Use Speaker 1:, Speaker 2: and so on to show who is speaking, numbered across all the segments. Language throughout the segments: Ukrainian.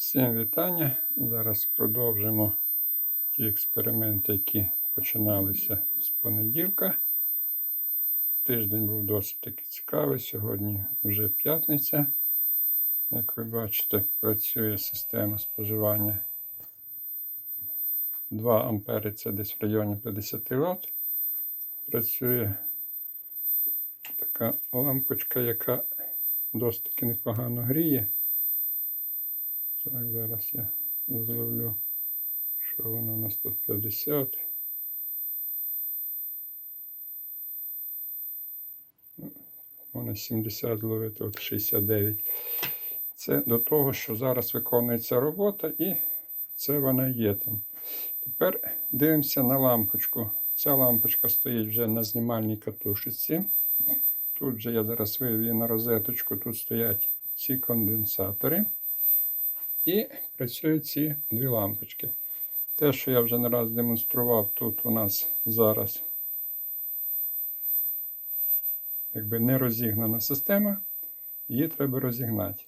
Speaker 1: Всім вітання. Зараз продовжимо ті експерименти, які починалися з понеділка. Тиждень був досить таки цікавий. Сьогодні вже п'ятниця. Як ви бачите, працює система споживання 2 ампери це десь в районі 50 Вт. Працює така лампочка, яка досить таки непогано гріє. Так, зараз я зловлю, що воно у нас тут 50. Можна 70 зловити, от 69. Це до того, що зараз виконується робота, і це вона є там. Тепер дивимося на лампочку. Ця лампочка стоїть вже на знімальній катушечці. Тут же я зараз вивів її на розеточку, тут стоять ці конденсатори. І працюють ці дві лампочки. Те, що я вже не раз демонстрував, тут у нас зараз якби не розігнана система, її треба розігнати.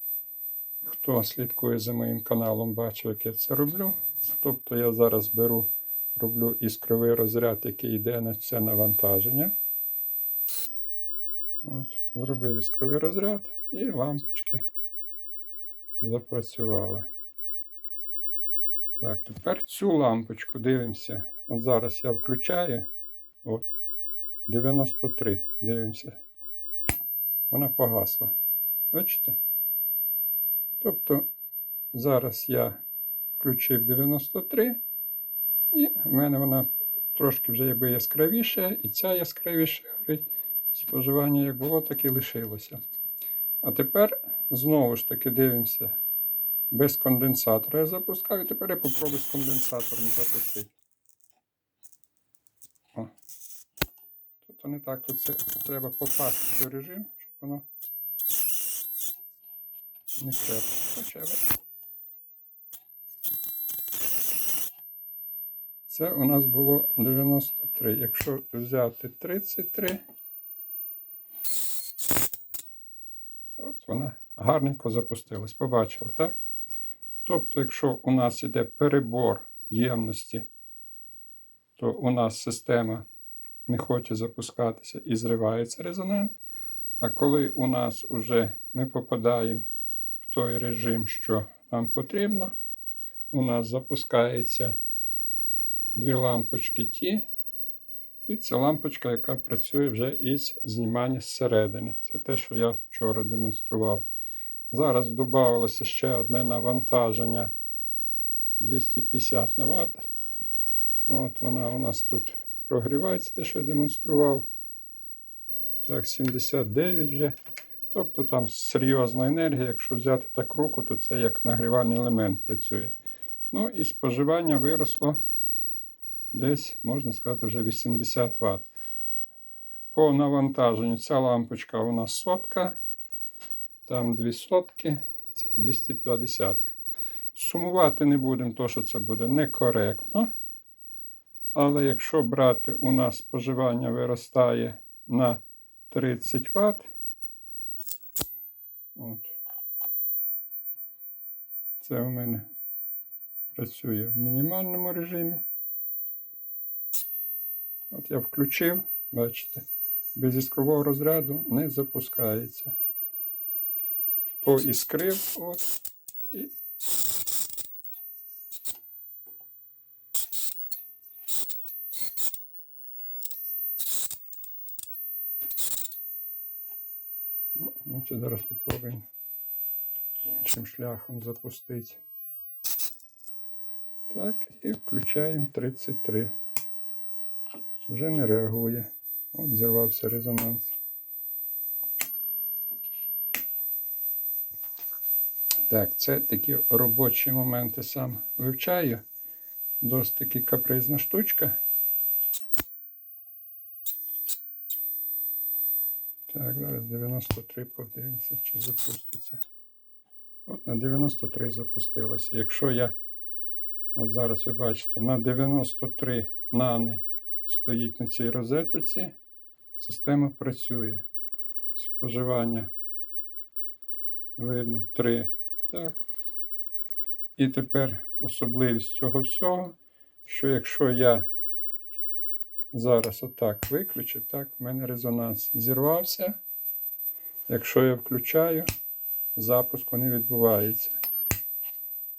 Speaker 1: Хто слідкує за моїм каналом, бачив, як я це роблю. Тобто я зараз беру, роблю іскровий розряд, який йде на це навантаження. От, Зробив іскровий розряд і лампочки запрацювали. Так, тепер цю лампочку дивимося. От зараз я включаю. От, 93. Дивимося. Вона погасла. Бачите? Тобто, зараз я включив 93, і в мене вона трошки вже якби яскравіша, і ця яскравіша горить. Споживання як було, так і лишилося. А тепер знову ж таки дивимося. Без конденсатора я запускав, і тепер я попробую з конденсатором запустити. О. Тобто не так, тут це треба попасти в цей режим, щоб воно не треба. Це у нас було 93. Якщо взяти 33, от вона гарненько запустилась. Побачили, так? Тобто, якщо у нас йде перебор ємності, то у нас система не хоче запускатися і зривається резонанс. А коли у нас вже ми попадаємо в той режим, що нам потрібно, у нас запускається дві лампочки ті, і це лампочка, яка працює вже із знімання зсередини. Це те, що я вчора демонстрував. Зараз додавалося ще одне навантаження 250 на Вт. От вона у нас тут прогрівається, те, що я демонстрував. Так, 79 вже. Тобто там серйозна енергія. Якщо взяти так руку, то це як нагрівальний елемент працює. Ну і споживання виросло десь, можна сказати, вже 80 Вт. По навантаженню ця лампочка у нас сотка. Там 2 сотки, це 250. Сумувати не будемо, то що це буде некоректно. Але якщо брати, у нас споживання виростає на 30 Вт. От. Це у мене працює в мінімальному режимі. От я включив, бачите, без іскрового розряду не запускається поіскрив. От, і... Значить, зараз спробуємо іншим шляхом запустити. Так, і включаємо 33. Вже не реагує. От зірвався резонанс. Так, це такі робочі моменти сам вивчаю. Досить таки капризна штучка. Так, зараз 93 подивимося, чи запуститься. От на 93 запустилося. Якщо я, от зараз ви бачите, на 93 нани стоїть на цій розетоці, система працює. Споживання видно 3 так. І тепер особливість цього всього, що якщо я зараз отак виключив, так, в мене резонанс зірвався. Якщо я включаю, запуску не відбувається.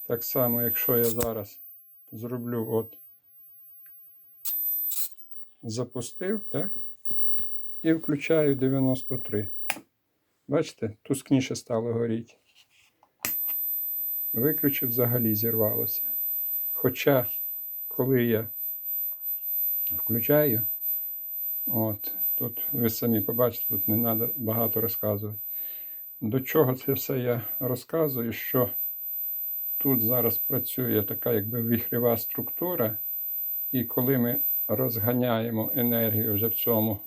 Speaker 1: Так само, якщо я зараз зроблю от запустив, так? І включаю 93. Бачите, тускніше стало горіти. Виключив, взагалі зірвалося. Хоча, коли я включаю, от, тут ви самі побачите, тут не треба багато розказувати. До чого це все я розказую, що тут зараз працює така якби віхрєва структура, і коли ми розганяємо енергію вже в цьому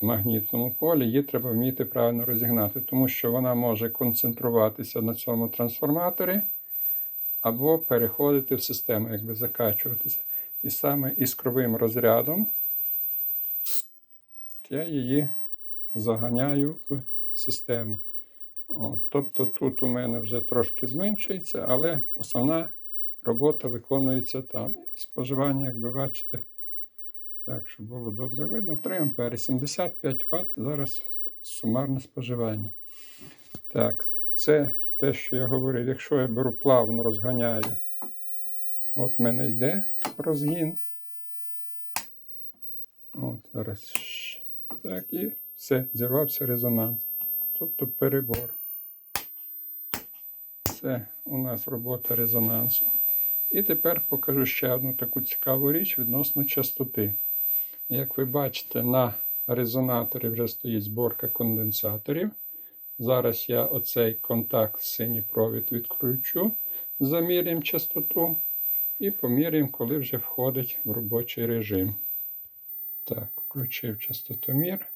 Speaker 1: магнітному полі, її треба вміти правильно розігнати, тому що вона може концентруватися на цьому трансформаторі або переходити в систему, якби закачуватися. І саме іскровим розрядом от я її заганяю в систему. От, тобто тут у мене вже трошки зменшується, але основна робота виконується там. Споживання, як ви бачите, так, щоб було добре видно, 3 ампери, 75 Вт зараз сумарне споживання. Так, це те, що я говорив. Якщо я беру плавно розганяю, от в мене йде розгін. От, зараз. Так, і все, зірвався резонанс. Тобто перебор. Це у нас робота резонансу. І тепер покажу ще одну таку цікаву річ відносно частоти. Як ви бачите, на резонаторі вже стоїть зборка конденсаторів. Зараз я оцей контакт синій провід відключу, заміряємо частоту і поміряємо, коли вже входить в робочий режим. Так, включив частотомір.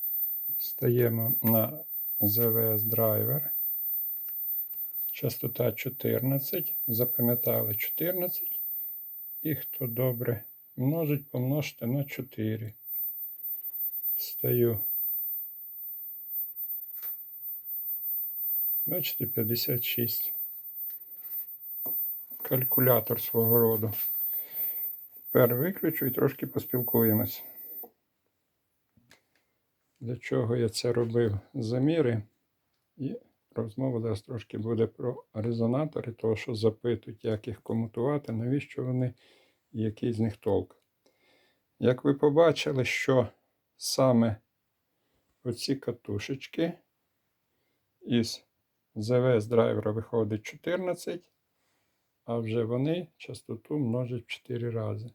Speaker 1: Стаємо на ZVS драйвер. Частота 14. Запам'ятали 14. І хто добре множить, помножте на 4. Стаю. Бачите, 56. Калькулятор свого роду. Тепер виключу і трошки поспілкуємось. Для чого я це робив? Заміри. І розмова зараз трошки буде про резонатори, того, що запитують, як їх комутувати, навіщо вони і який з них толк. Як ви побачили, що саме оці катушечки із ЗВС драйвера виходить 14, а вже вони частоту множать в 4 рази.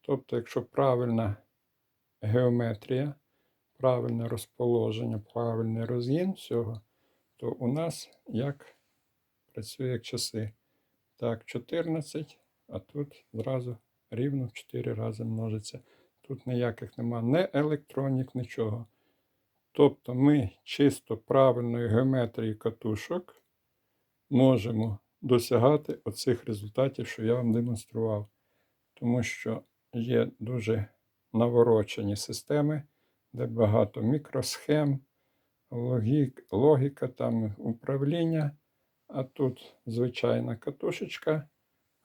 Speaker 1: Тобто, якщо правильна геометрія, правильне розположення, правильний розгін всього, то у нас як працює часи. Так, 14, а тут зразу рівно в 4 рази множиться. Тут ніяких нема не електронік, нічого. Тобто ми чисто правильною геометрією катушок можемо досягати оцих результатів, що я вам демонстрував. Тому що є дуже наворочені системи, де багато мікросхем, логік, логіка, там управління. А тут звичайна катушечка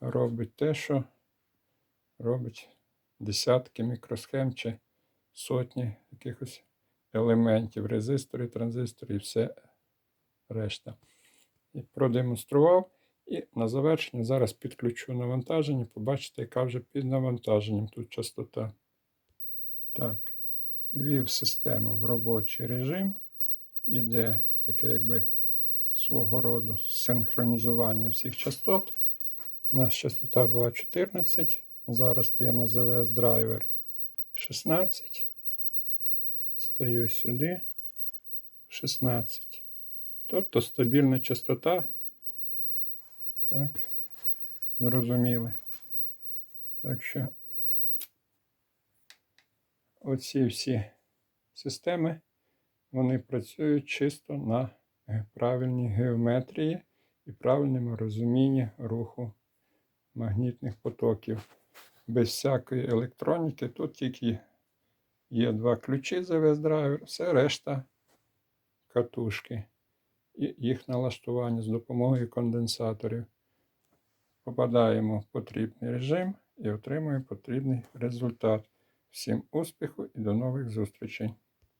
Speaker 1: робить те, що робить десятки мікросхем чи сотні якихось елементів, резисторів, транзисторів і все решта. І продемонстрував. І на завершення зараз підключу навантаження. Побачите, яка вже під навантаженням тут частота. Так, ввів систему в робочий режим. Іде таке, якби свого роду синхронізування всіх частот. У нас частота була 14. Зараз стаємо на ЗВС драйвер 16. Стаю сюди 16. Тобто стабільна частота. Так, зрозуміли. Так що оці всі системи, вони працюють чисто на е, правильній геометрії і правильному розумінні руху магнітних потоків. Без всякої електроніки. Тут тільки є два ключі за весь драйвер, все решта катушки і їх налаштування з допомогою конденсаторів. попадаємо в потрібний режим і отримуємо потрібний результат. Всім успіху і до нових зустрічей!